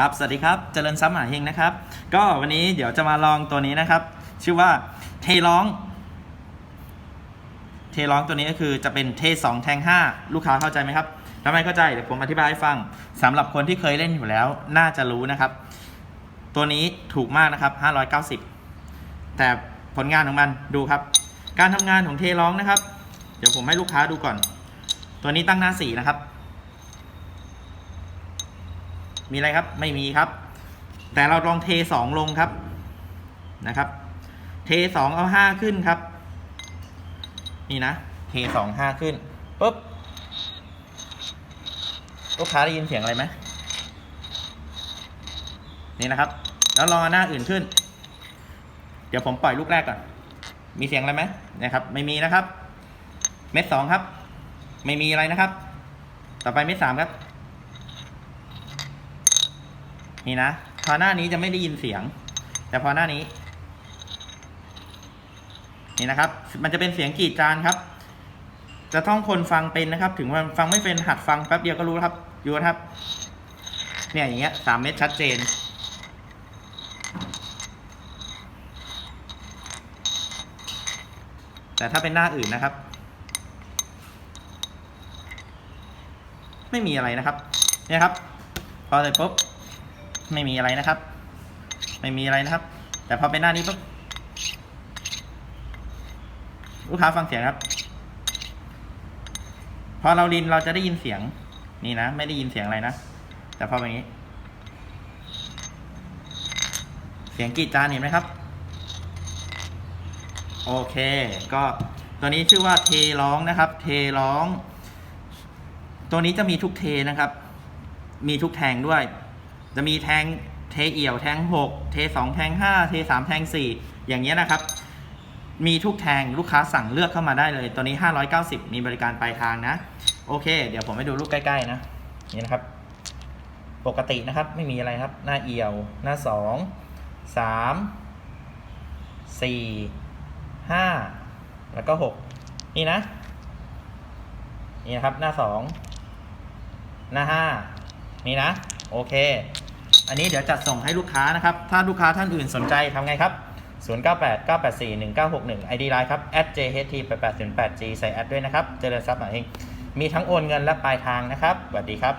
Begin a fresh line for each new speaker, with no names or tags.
ครับ สวัสดีครับ เจริญทรัพย์หมาเฮงนะครับ ก็วันนี้เดี๋ยวจะมาลองตัวนี้นะครับ ชื่อว่าเทร้อง เทร้องตัวนี้ก็คือจะเป็นเทสองแทงห้าลูกค้าเข้าใจไหมครับถ้าไม่เข้าใจ เดี๋ยวผมอธิบายให้ฟังสำหรับคนที่เคยเล่นอยู่แล้ว น่าจะรู้นะครับ ตัวนี้ถูกมากนะครับ 590 แต่ผลงานของมันดูครับ การทำงานของเทร้องนะครับ เดี๋ยวผมให้ลูกค้าดูก่อน ตัวนี้ตั้งหน้าสีนะครับ มีอะไรครับไม่มีครับ แต่เราลองเทสองลงครับนะครับ เทสองเอาห้าขึ้นครับ นี่นะเทสองห้าขึ้นปุ๊บลูกค้าได้ยินเสียงอะไรไหมนี่นะครับ แล้วลองหน้าอื่นขึ้น เดี๋ยวผมปล่อยลูกแรกก่อน มีเสียงอะไรไหมนะครับ ไม่มีนะครับ เม็ดสองครับ ไม่มีอะไรนะครับ ต่อไปเม็ดสามครับ นี่นะพอหน้านี้จะไม่ได้ยินเสียง แต่พอหน้านี้ นี่นะครับ มันจะเป็นเสียงกรีดจานครับ จะต้องคนฟังเป็นนะครับ ถึงว่าฟังไม่เป็นหัดฟังแป๊บเดียวก็รู้ครับอยู่ครับ เนี่ยอย่างเงี้ยสามเม็ดชัดเจนแต่ถ้าเป็นหน้าอื่นนะครับ ไม่มีอะไรนะครับ เนี่ยครับ พอเสร็จปุ๊บ ไม่มีอะไรนะครับ ไม่มีอะไรนะครับ แต่พอเป็นหน้านี้ปุ๊บลูกค้าฟังเสียงครับ พอเราลินเราจะได้ยินเสียง นี่นะ ไม่ได้ยินเสียงอะไรนะ แต่พอแบบนี้ เสียงกีดจานเห็นไหมครับ โอเค ก็ตัวนี้ชื่อว่าเทร้องนะครับ เทร้อง ตัวนี้จะมีทุกเทนะครับ มีทุกแทงด้วย จะมีแทงเทเอี่ยวแทงหกเทสองแทงห้าเทสามแทงสี่อย่างเงี้ยนะครับ มีทุกแทงลูกค้าสั่งเลือกเข้ามาได้เลย ตัวนี้ 590 มีบริการปลายทางนะ โอเค เดี๋ยวผมให้ดูลูกใกล้ ๆ นะ นี่นะครับ ปกตินะครับ ไม่มีอะไรครับ หน้าเอี่ยว หน้าสองสามสี่ห้าแล้วก็หกนี่นะ นี่นะครับ หน้าสองหน้าห้านี่นะ โอเค อันนี้เดี๋ยวจัดส่งให้ลูกค้านะครับ ถ้าลูกค้าท่านอื่นสนใจทำไงครับ 098 984 1961 ID Line ครับ @jht 8808 g ใส่แอดด้วยนะครับ เจริญทรัพย์หมายเองมีทั้งโอนเงินและปลายทางนะครับสวัสดีครับ